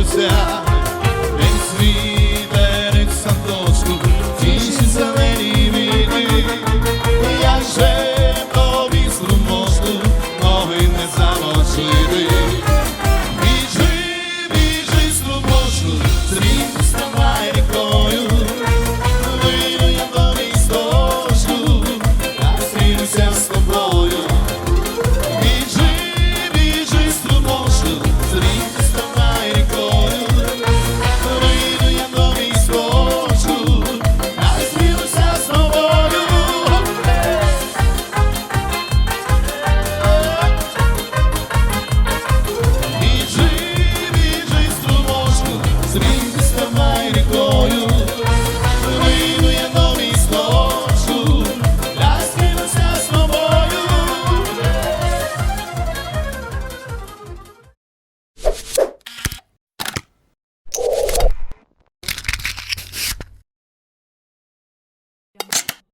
озя, день світерик садочку, тіші зелені війни, як же тобі слуможку, ноги не замочити.